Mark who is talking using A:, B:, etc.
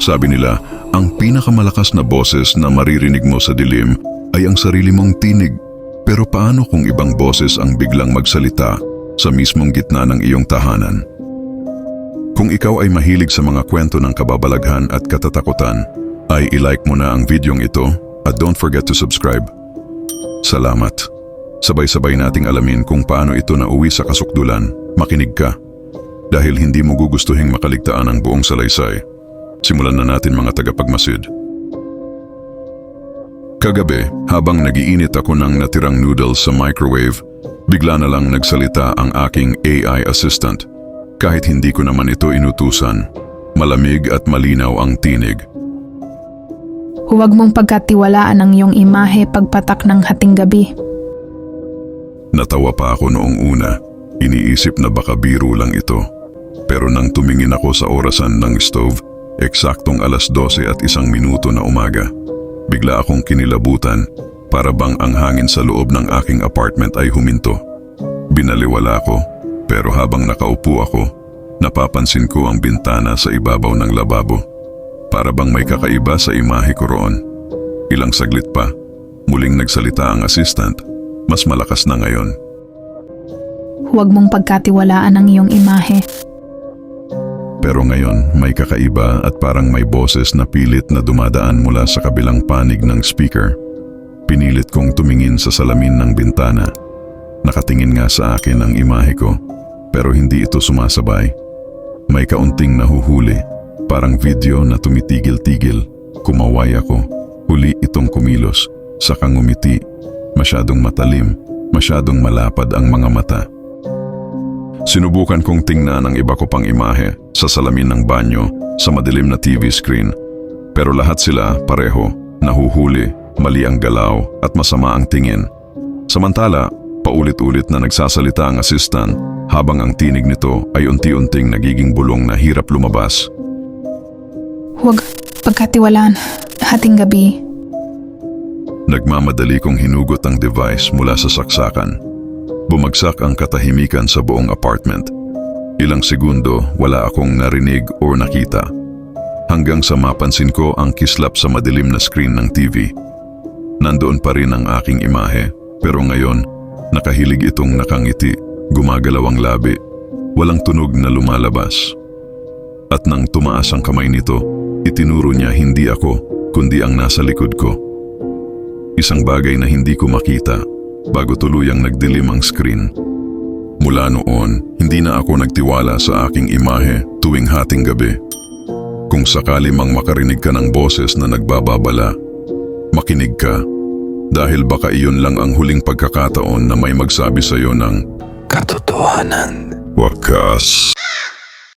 A: Sabi nila, ang pinakamalakas na boses na maririnig mo sa dilim ay ang sarili mong tinig. Pero paano kung ibang boses ang biglang magsalita sa mismong gitna ng iyong tahanan? Kung ikaw ay mahilig sa mga kwento ng kababalaghan at katatakutan, ay ilike mo na ang videong ito at don't forget to subscribe. Salamat. Sabay-sabay nating alamin kung paano ito nauwi sa kasukdulan. Makinig ka. Dahil hindi mo gugustuhing makaligtaan ang buong salaysay. Simulan na natin mga tagapagmasid. Kagabi, habang nagiinit ako ng natirang noodles sa microwave, bigla na lang nagsalita ang aking AI assistant. Kahit hindi ko naman ito inutusan, malamig at malinaw ang tinig.
B: Huwag mong pagkatiwalaan ang iyong imahe pagpatak ng hating gabi.
A: Natawa pa ako noong una. Iniisip na baka biro lang ito. Pero nang tumingin ako sa orasan ng stove, eksaktong alas 12 at isang minuto na umaga, bigla akong kinilabutan para bang ang hangin sa loob ng aking apartment ay huminto. Binaliwala ko, pero habang nakaupo ako, napapansin ko ang bintana sa ibabaw ng lababo. Para bang may kakaiba sa imahe ko roon. Ilang saglit pa, muling nagsalita ang assistant. Mas malakas na ngayon.
B: Huwag mong pagkatiwalaan ang iyong imahe.
A: Pero ngayon, may kakaiba at parang may boses na pilit na dumadaan mula sa kabilang panig ng speaker. Pinilit kong tumingin sa salamin ng bintana. Nakatingin nga sa akin ang imahe ko, pero hindi ito sumasabay. May kaunting nahuhuli, parang video na tumitigil-tigil. Kumaway ako, huli itong kumilos, saka ngumiti. Masyadong matalim, masyadong malapad ang mga mata. Sinubukan kong tingnan ang iba ko pang imahe sa salamin ng banyo sa madilim na TV screen. Pero lahat sila pareho, nahuhuli, mali ang galaw at masama ang tingin. Samantala, paulit-ulit na nagsasalita ang assistant habang ang tinig nito ay unti-unting nagiging bulong na hirap lumabas.
B: Huwag pagkatiwalaan. Hating gabi.
A: Nagmamadali kong hinugot ang device mula sa saksakan. Bumagsak ang katahimikan sa buong apartment. Ilang segundo wala akong narinig o nakita. Hanggang sa mapansin ko ang kislap sa madilim na screen ng TV. Nandoon pa rin ang aking imahe, pero ngayon, nakahilig itong nakangiti, gumagalaw ang labi, walang tunog na lumalabas. At nang tumaas ang kamay nito, itinuro niya hindi ako, kundi ang nasa likod ko. Isang bagay na hindi ko makita bago tuluyang nagdilim ang screen. Mula noon, hindi na ako nagtiwala sa aking imahe tuwing hating gabi. Kung sakali mang makarinig ka ng boses na nagbababala, makinig ka. Dahil baka iyon lang ang huling pagkakataon na may magsabi sa iyo ng
C: Katotohanan.
A: wakas.